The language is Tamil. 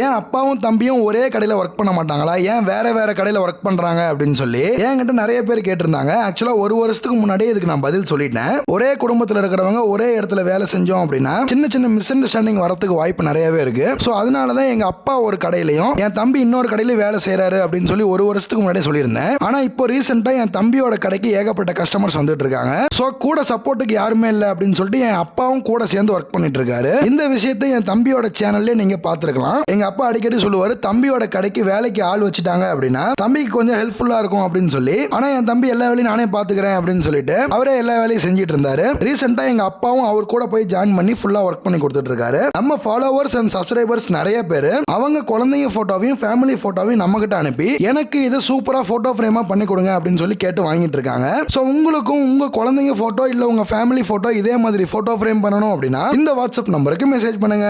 ஏன் அப்பாவும் தம்பியும் ஒரே கடையில் ஒர்க் பண்ண மாட்டாங்களா? ஏன் வேற வேற கடையில் ஒர்க் பண்றாங்க அப்படின்னு சொல்லி என்கிட்ட நிறைய பேர் கேட்டிருந்தாங்க. ஆக்சுவலா ஒரு வருஷத்துக்கு முன்னாடியே இதுக்கு நான் பதில் சொல்லிட்டேன். ஒரே குடும்பத்தில் இருக்கிறவங்க ஒரே இடத்துல வேலை செஞ்சோம் அப்படின்னா சின்ன சின்ன மிஸ் அண்டர்ஸ்டாண்டிங் வரத்துக்கு வாய்ப்பு நிறையவே இருக்கு. ஸோ அதனால தான் எங்க அப்பா ஒரு கடையிலையும் என் தம்பி இன்னொரு கடையிலையும் வேலை செய்றாரு அப்படின்னு சொல்லி ஒரு வருஷத்துக்கு முன்னாடியே சொல்லியிருந்தேன். ஆனா இப்போ ரீசெண்டா என் தம்பியோட கடைக்கு ஏகப்பட்ட கஸ்டமர்ஸ் வந்துட்டு இருக்காங்க. ஸோ கூட சப்போர்ட்டுக்கு யாருமே இல்லை அப்படின்னு சொல்லிட்டு என் அப்பாவும் கூட சேர்ந்து ஒர்க் பண்ணிட்டு இருக்காரு. இந்த விஷயத்தை என் தம்பியோட சேனல்லே நீங்க பார்த்துருக்கலாம். எங்க அப்பா அடிக்கடி சொல்லுவாரு தம்பியோட கடைக்கு வேலைக்கு ஆள் வச்சுட்டாங்க அப்படின்னா தம்பிக்கு கொஞ்சம் ஹெல்ப்ஃபுல்லா இருக்கும் அப்படின்னு சொல்லி. ஆனா என் தம்பி எல்லா வேலையும் நானே பாத்துக்கிறேன் அப்படின்னு சொல்லிட்டு அவரே எல்லா வேலையும் செஞ்சுட்டு இருந்தாரு. ரீசெண்டா எங்க அப்பாவும் அவர் கூட போய் ஜாயின் பண்ணி ஃபுல்லா ஒர்க் பண்ணி கொடுத்துட்டு இருக்காரு. நம்ம ஃபாலோவர்ஸ் அண்ட் சப்ஸ்கிரைபர்ஸ் நிறைய பேர் அவங்க குழந்தைங்க போட்டோவையும் ஃபேமிலி போட்டோவையும் நம்ம கிட்ட அனுப்பி எனக்கு இது சூப்பரா போட்டோ ஃப்ரேமா பண்ணி கொடுங்க அப்படின்னு சொல்லி கேட்டு வாங்கிட்டு இருக்காங்க. ஸோ உங்களுக்கும் உங்க குழந்தைங்க போட்டோ இல்ல உங்க ஃபேமிலி போட்டோ இதே மாதிரி போட்டோ ஃப்ரேம் பண்ணணும் அப்படின்னா இந்த வாட்ஸ்அப் நம்பருக்கு மெசேஜ் பண்ணுங்க.